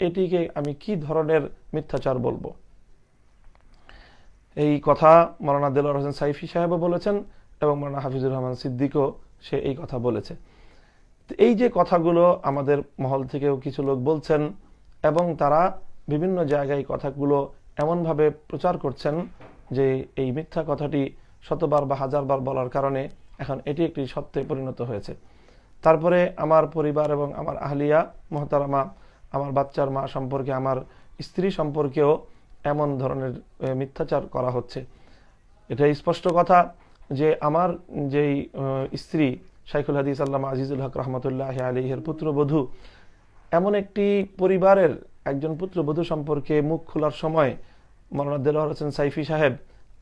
এটিকে আমি কি ধরনের মিথ্যাচার বলব? এই কথা মৌলানা দেলোয়ার হোসেন সাইফি সাহেবও বলেছেন এবং মৌলানা হাফিজুর রহমান সিদ্দিকও সে এই কথা বলেছে। এই যে কথাগুলো আমাদের মহল থেকেও কিছু লোক বলছেন এবং তারা বিভিন্ন জায়গায় কথাগুলো এমনভাবে প্রচার করছেন যে এই মিথ্যা কথাটি শতবার বা হাজারবার বলার কারণে এখন এটি একটি সত্যে পরিণত হয়েছে। তারপরে আমার পরিবার এবং আমার আহলিয়া মহতারামা আমার বাচ্চার মা সম্পর্কে, আমার স্ত্রী সম্পর্কেও এমন ধরনের মিথ্যাচার করা হচ্ছে। এটা স্পষ্ট কথা যে আমার যেই স্ত্রী শাইখুল হাদিস আল্লামা আজিজুল হক রহমতুল্লাহ আলীহের পুত্রবধূ, এমন একটি পরিবারের একজন পুত্রবধূ সম্পর্কে মুখ খোলার সময় মৌলানা দেলোয়ার হোসেন সাইফি সাহেব।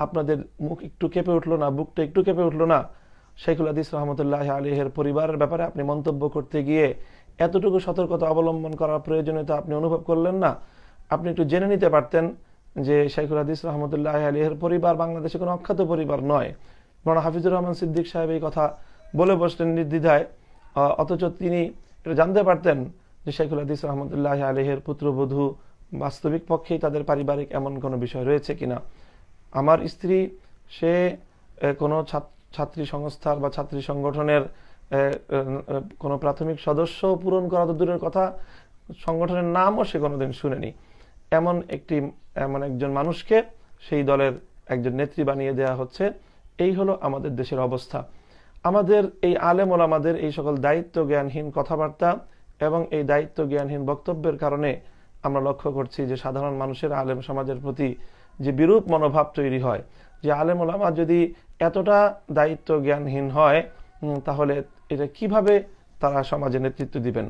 আপনাদের মুখ একটু কেঁপে উঠল না? বুকটা একটু কেঁপে উঠল না? শাইখুল হাদিস রহমতুল্লাহ আলীহের পরিবারের ব্যাপারে আপনি মন্তব্য করতে গিয়ে এতটুকু সতর্কতা অবলম্বন করার প্রয়োজনীয়তা আপনি অনুভব করলেন না? আপনি একটু জেনে নিতে পারতেন যে শাইখুল হাদিস রহমতুল্লাহ আলিহের পরিবার বাংলাদেশে কোনো অখ্যাত পরিবার নয়। মৌলানা হাফিজুর রহমান সিদ্দিক সাহেব এই কথা বলে বসলেন নির্দ্বিধায়। অথচ তিনি এটা জানতে পারতেন যে শাইখুল হাদিস রহমতুল্লাহ আলহের পুত্রবধূ বাস্তবিক পক্ষেই তাদের পারিবারিক এমন কোনো বিষয় রয়েছে কিনা? আমার স্ত্রী, সে কোনো ছাত- ছাত্রী সংস্থার বা ছাত্রী সংগঠনের কোনো প্রাথমিক সদস্য পূরণ করা তো দূরের কথা, সংগঠনের নামও সে কোনোদিন শুনেনি। এমন একটি, এমন একজন মানুষকে সেই দলের একজন নেত্রী বানিয়ে দেওয়া হচ্ছে। এই হলো আমাদের দেশের অবস্থা। আমাদের এই আলেম ওলামাদের এই সকল দায়িত্ব জ্ঞানহীন কথাবার্তা এবং এই দায়িত্ব জ্ঞানহীন বক্তব্যের কারণে আমরা লক্ষ্য করছি যে সাধারণ মানুষের আলেম সমাজের প্রতি যে বিরূপ মনোভাব তৈরি হয়, যে আলেম ওলামা যদি এতটা দায়িত্ব জ্ঞানহীন হয় তাহলে এটা কীভাবে তারা সমাজে নেতৃত্ব দিবেন?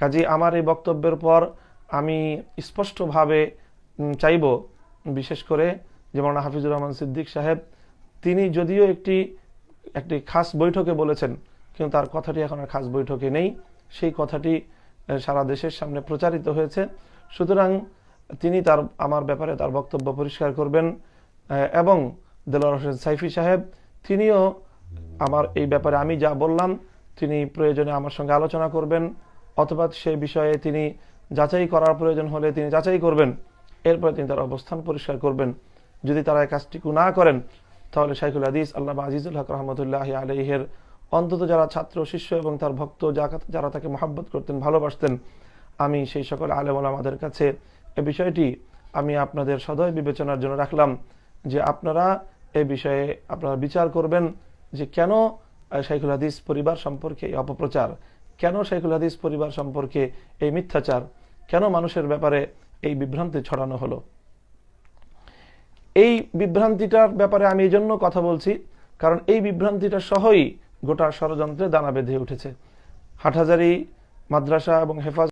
কাজে আমার এই বক্তব্যের পর আমি স্পষ্টভাবে চাইব, বিশেষ করে যেমন হাফিজুর রহমান সিদ্দিক সাহেব, তিনি যদিও একটি একটি খাস বৈঠকে বলেছেন, কিন্তু তার কথাটি এখন আর খাস বৈঠকে নেই। সেই কথাটি সারা দেশের সামনে প্রচারিত হয়েছে। সুতরাং তিনি তার, আমার ব্যাপারে তার বক্তব্য পরিষ্কার করবেন। এবং দেলোয়ার হোসেন সাইফি সাহেব, তিনিও আমার এই ব্যাপারে আমি যা বললাম, তিনি প্রয়োজনে আমার সঙ্গে আলোচনা করবেন, অথবা সেই বিষয়ে তিনি যাচাই করার প্রয়োজন হলে তিনি যাচাই করবেন। এরপরে তিনি তার অবস্থান পরিষ্কার করবেন। যদি তারা এই কাজটিকু না করেন, তাহলে শাইখুল হাদিস আল্লাহ আজিজুল হক রহমতুল্লাহ আলহের অন্তত যারা ছাত্র, শিষ্য এবং তার ভক্ত যারা তাকে মহাব্বত করতেন, ভালোবাসতেন, আমি সেই সকল আলেম আমাদের কাছে এ বিষয়টি আমি আপনাদের সদয় বিবেচনার জন্য রাখলাম যে আপনারা এ বিষয়ে আপনারা বিচার করবেন যে কেন শাইখুল হাদিস পরিবার সম্পর্কে এই অপপ্রচার? কেন শাইখুল হাদিস পরিবার সম্পর্কে এই মিথ্যাচার? কেন মানুষের ব্যাপারে এই বিভ্রান্তি ছড়ানো হলো? এই বিভ্রান্তিটার ব্যাপারে আমি এই জন্য কথা বলছি, কারণ এই বিভ্রান্তিটা সহই গোটা ষড়যন্ত্রে দানা বেঁধে উঠেছে। হাটহাজারি মাদ্রাসা এবং হেফাজ